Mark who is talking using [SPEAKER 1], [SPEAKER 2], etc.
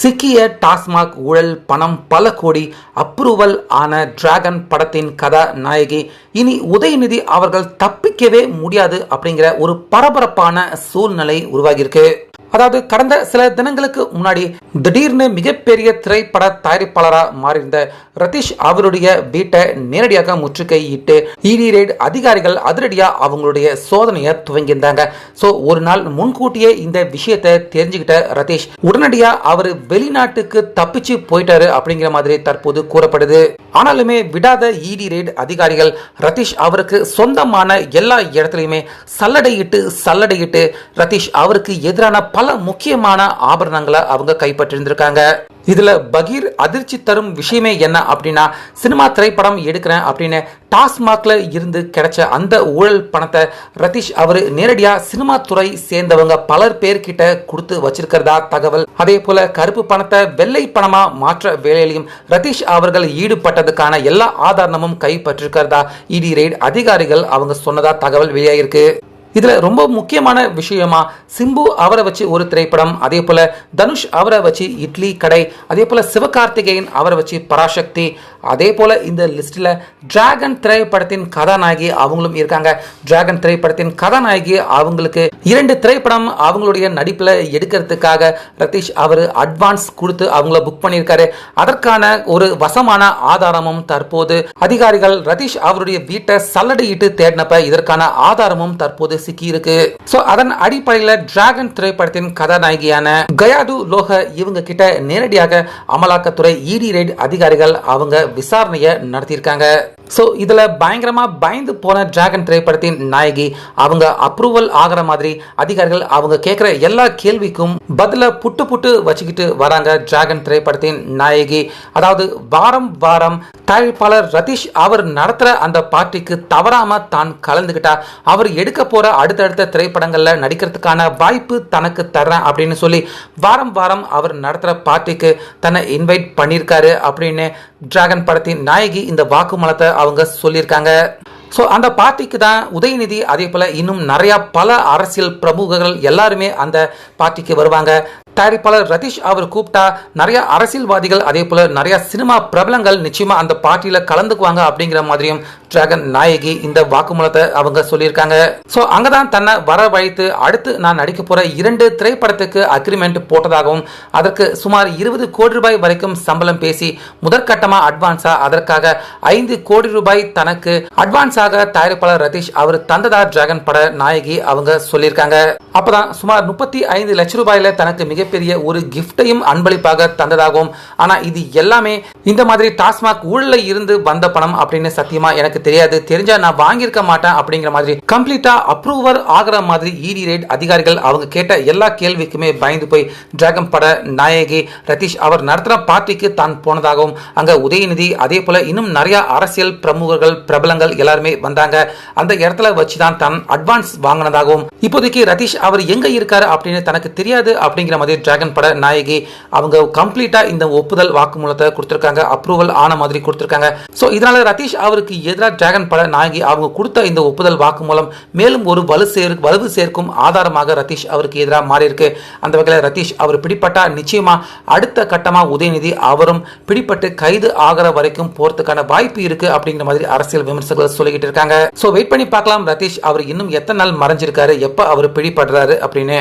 [SPEAKER 1] சிக்கிய டாஸ்மாக் ஊழல் பணம் பல கோடி அப்ரூவல் ஆன டிராகன் படத்தின் கதாநாயகி. இனி உதயநிதி அவர்கள் தப்பிக்கவே முடியாது அப்படிங்கிற ஒரு பரபரப்பான சூழ்நிலை உருவாகியிருக்கு. அதாவது கடந்த சில தினங்களுக்கு முன்னாடி திடீர்னு மிகப்பெரிய திரைப்பட தயாரிப்பாளராக மாறியிருந்த ரதீஷ் அவருடைய வீட்டை நேரடியாக முற்றுகையிட்டு இடி ரெய்ட் அதிகாரிகள் அதிரடியாக அவங்களுடைய சோதனையை துவங்கியிருந்தாங்க. ஸோ ஒரு நாள் முன்கூட்டியே இந்த விஷயத்தை தெரிஞ்சுக்கிட்ட ரதீஷ் உடனடியாக அவர் வெளிநாட்டுக்கு தப்பிச்சு போயிட்டாரு அப்படிங்கிற மாதிரி தற்போது கூறப்படுது. ஆனாலுமே விடாத இடி ரெய்ட் அதிகாரிகள் ரதீஷ் அவருக்கு சொந்தமான எல்லா இடத்துலையுமே சல்லடையிட்டு சல்லடையிட்டு ரதீஷ் அவருக்கு எதிரான பல முக்கியமான ஆபரணங்களை அவங்க கைப்பற்றிருந்திருக்காங்க. இதுல பகீர் அதிர்ச்சி தரும் விஷயமே என்ன அப்படின்னா சினிமா திரைப்படம் எடுக்கிறேன் அப்படின்னு டாஸ்மாக்ல இருந்து கிடைச்ச அந்த ஊழல் பணத்தை ரதீஷ் அவர் நேரடியா சினிமா துறை சேர்ந்தவங்க பலர் பேர்கிட்ட கொடுத்து வச்சிருக்கிறதா தகவல். அதே போல கருப்பு பணத்தை வெள்ளை பணமா மாற்ற வேலையிலையும் ரதீஷ் அவர்கள் ஈடுபட்டதுக்கான எல்லா ஆதாரமும் கைப்பற்றிருக்கிறதா இடி ரெய்ட் அதிகாரிகள் அவங்க சொன்னதா தகவல் வெளியாகிருக்கு இதில் ரொம்ப முக்கியமான விஷயமா சிம்பு அவரை வச்சு ஒரு திரைப்படம் அதே போல் தனுஷ் அவரை வச்சு இட்லி கடை அதே போல் சிவகார்த்திகேயன் அவரை வச்சு பராசக்தி அதே போல இந்த லிஸ்ட்டில் டிராகன் திரைப்படத்தின் கதாநாயகி அவங்களும் இருக்காங்க. டிராகன் திரைப்படத்தின் கதாநாயகி அவங்களுக்கு இரண்டு திரைப்படம் அவங்களுடைய நடிப்பில் எடுக்கிறதுக்காக ரதீஷ் அவர் அட்வான்ஸ் கொடுத்து அவங்கள புக் பண்ணியிருக்காரு. அதற்கான ஒரு வசமான ஆதாரமும் தற்போது அதிகாரிகள் ரதீஷ் அவருடைய வீட்டை சல்லடையிட்டு தேடினப்ப இதற்கான ஆதாரமும் தற்போது சிக்கியிருக்கு. சோ அதன் அடிப்படையில் டிராகன் திரைப்படத்தின் கதாநாயகியான கயாது லோக இவங்க கிட்ட நேரடியாக அமலாக்கத்துறை இடி ரெய்ட் அதிகாரிகள் அவங்க விசாரணையை நடத்தியிருக்காங்க. ஸோ இதில் பயங்கரமாக பயந்து போன டிராகன் திரைப்படத்தின் நாயகி அவங்க அப்ரூவல் ஆகிற மாதிரி அதிகாரிகள் அவங்க கேட்குற எல்லா கேள்விக்கும் பதில புட்டு புட்டு வச்சுக்கிட்டு வராங்க டிராகன் திரைப்படத்தின் நாயகி. அதாவது வாரம் வாரம் தயாரிப்பாளர் ரதீஷ் அவர் நடத்துகிற அந்த பார்ட்டிக்கு தவறாம தான் கலந்துக்கிட்டா அவர் எடுக்க போற அடுத்தடுத்த திரைப்படங்களில் நடிக்கிறதுக்கான வாய்ப்பு தனக்கு தரேன் அப்படின்னு சொல்லி வாரம் வாரம் அவர் நடத்துகிற பார்ட்டிக்கு தன்னை இன்வைட் பண்ணியிருக்காரு அப்படின்னு டிராகன் படத்தின் நாயகி இந்த வாக்குமூலத்தை அவங்க சொல்லியிருக்காங்க. ஸோ அந்த பார்ட்டிக்கு தான் உதயநிதி அதே போல் இன்னும் நிறையா பல அரசியல் பிரமுகர்கள் எல்லாருமே அந்த பார்ட்டிக்கு வருவாங்க. தயாரிப்பாளர் ரதீஷ் அவர் கூப்பிட்டா நிறைய அரசியல்வாதிகள் அதே போல் நிறைய சினிமா பிரபலங்கள் நிச்சயமாக அந்த பார்ட்டியில் கலந்துக்குவாங்க அப்படிங்கிற மாதிரியும் டிராகன் நாயகி இந்த வாக்குமூலத்தை அவங்க சொல்லியிருக்காங்க. ஸோ அங்கதான் தன்னை வரவழைத்து அடுத்து நான் நடிக்க போற இரண்டு திரைப்படத்துக்கு அக்ரிமெண்ட் போட்டதாகவும் அதற்கு சுமார் இருபது கோடி ரூபாய் வரைக்கும் சம்பளம் பேசி முதற்கட்டமா அட்வான்ஸா அதற்காக ஐந்து கோடி ரூபாய் தனக்கு அட்வான்ஸாக தயாரிப்பாளர் ரதீஷ் அவர் தந்ததா டிராகன் பட நாயகி அவங்க சொல்லியிருக்காங்க. அப்பதான் சுமார் முப்பத்தி ஐந்து லட்சம் ரூபாயில தனக்கு மிகப்பெரிய ஒரு கிஃப்டையும் அன்பளிப்பாக தந்ததாகவும் ஆனா இது எல்லாமே இந்த மாதிரி டாஸ்மாக் ஊழல இருந்து வந்த பணம் அப்படின்னு சத்தியமா எனக்கு தெரியாது. தெரிஞ்சா நான் வாங்கியிருக்க மாட்டேன் அப்படிங்கிற மாதிரி கம்ப்ளீட்டா அப்ரூவர் ஆகிற மாதிரி இடி ரேட் அதிகாரிகள் அவங்க கேட்ட எல்லா கேள்விக்குமே பயந்து போய் டிராகன் பட நாயகி ரதீஷ் அவர் நடத்துற பார்ட்டிக்கு தான் போனதாகவும் அங்க உதயநிதி அதே போல இன்னும் நிறைய அரசியல் பிரமுகர்கள் பிரபலங்கள் எல்லாருமே வந்தாங்க. அந்த இடத்துல வச்சுதான் தான் அட்வான்ஸ் வாங்கினதாகவும் இப்போதைக்கு ரதீஷ் அவர் எங்க இருக்காரு அப்படின்னு தனக்கு தெரியாது அப்படிங்கிற மாதிரி டிராகன் பட நாயகி அவங்க கம்ப்ளீட்டா இந்த ஒப்புதல் வாக்குமூலத்தை கொடுத்திருக்காங்க அப்ரூவல் ஆன மாதிரி கொடுத்திருக்காங்க. ஸோ இதனால ரதீஷ் அவருக்கு எதிராக டிராகன் பட நாயகி அவங்க கொடுத்த இந்த ஒப்புதல் வாக்குமூலம் மேலும் ஒரு வலு சேர் வலுவு சேர்க்கும் ஆதாரமாக ரதீஷ் அவருக்கு எதிராக மாறியிருக்கு. அந்த வகையில் ரதீஷ் அவர் பிடிப்பட்டா நிச்சயமா அடுத்த கட்டமா உதயநிதி அவரும் பிடிப்பட்டு கைது ஆகிற வரைக்கும் போறதுக்கான வாய்ப்பு இருக்கு அப்படிங்கிற மாதிரி அரசியல் விமர்சகர்கள் சொல்லிக்கிட்டு இருக்காங்க. சோ வெயிட் பண்ணி பார்க்கலாம். ரதீஷ் அவர் இன்னும் எத்தனை நாள் மறைஞ்சிருக்காரு? எப்ப அவர் பிடிபடுறாரு அப்படின்னு.